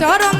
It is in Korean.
চরণ